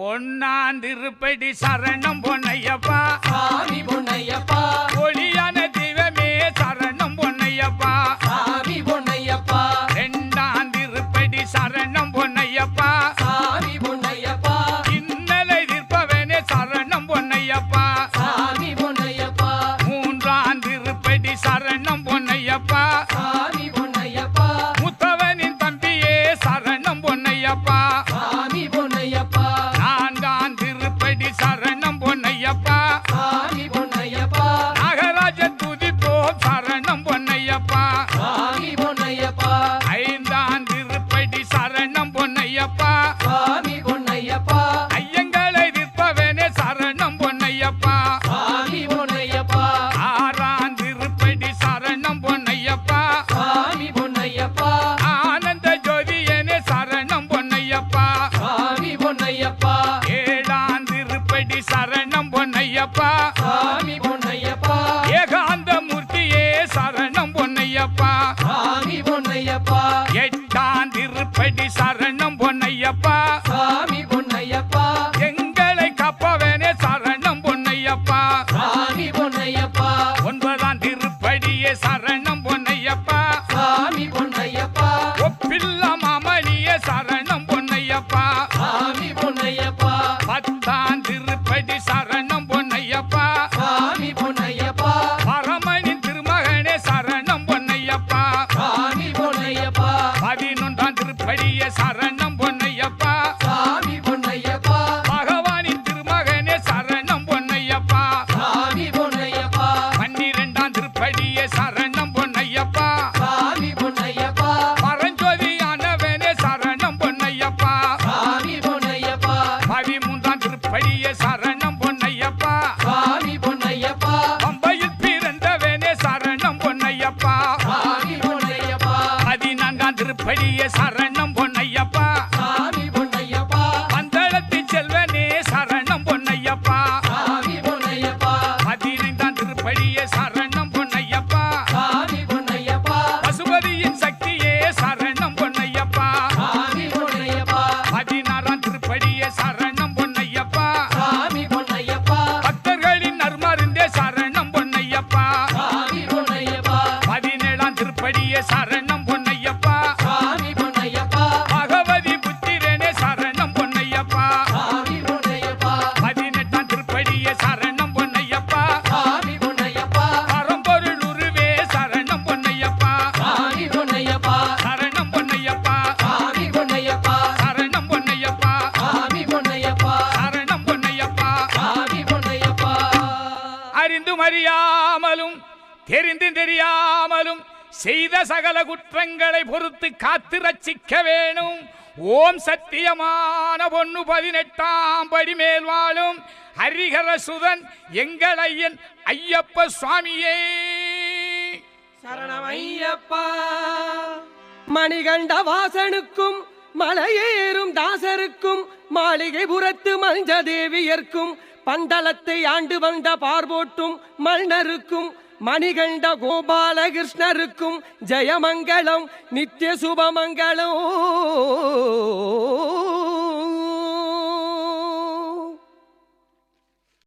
ஒன்னாம் திருப்படி சரணம் பொன்னையப்பா. சாமி பொன்னையப்பா. ஒளியான தெய்வமே சரணம் பொன்னையப்பா. சாமி பொன்னையப்பா. ரெண்டாம் திருப்படி சரணம் பொன்னையப்பா. சாமி பொன்னையப்பா. இன்னலை நிற்பவனே சரணம் பொன்னையப்பா. சாமி பொன்னையப்பா. மூன்றாம் திருப்படி சரணம் பொன்னையப்பா. சாமி திருப்படி சரணம் பொன்னையப்பா. சாமி பொன்னையப்பா. எங்களை கப்பவனே சரணம் பொன்னையப்பா. சாமி பொன்னையப்பா. ஒன்பதாம் திருப்படியே சரணம் பொன்னையப்பா. சாமி பொன்னையப்பா. ஒப்பில்ல மாமணியே சரணம் பொன்னையப்பா. சாமி பொன்னையப்பா. பத்தாம் திருப்படி சரணம் சரணம் பொன்னையப்பா. சாமி பொன்னையப்பா. பகவானின் திருமகனே சரணம் பொன்னையப்பா. சாமி பொன்னையப்பா. பன்னிரெண்டாம் திருப்படியே சரணம் பொன்னையப்பா. சாமி பொன்னையப்பா. பரஞ்சோதியானவனே சரணம் பொன்னையப்பா. சாமி பொன்னையப்பா. பதிமூன்றாம் திருப்படியே சரணம் பொன்னையப்பா. சாமி பொன்னையப்பா. பம்பையில் பிறந்தவனே சரணம் பொன்னையப்பா. சாமி பொன்னையப்பா. பதினான்காம் திருப்படியே சரணம் அறியாமலும் தெரிந்து தெரியாமலும் செய்த சகல குற்றங்களை பொறுத்து காத்து ரச்சிக்க வேணும். ஓம் சத்தியமான பொண்ணு பதினெட்டாம் படி மேல் வாழும் ஹரிஹர சுதன் எங்கள் ஐயன் ஐயப்ப சுவாமியே. சரணமையப்பா மணிகண்ட வாசனுக்கும் மலையேறும் தாசருக்கும் மாளிகை மாளிகைபுரத்து மஞ்சதேவியர்க்கும் பந்தளத்தை ஆண்டு வந்த பார்வோட்டும் மன்னருக்கும் மணிகண்ட கோபாலகிருஷ்ணருக்கும் ஜெயமங்கலம் நித்திய சுபமங்கலம்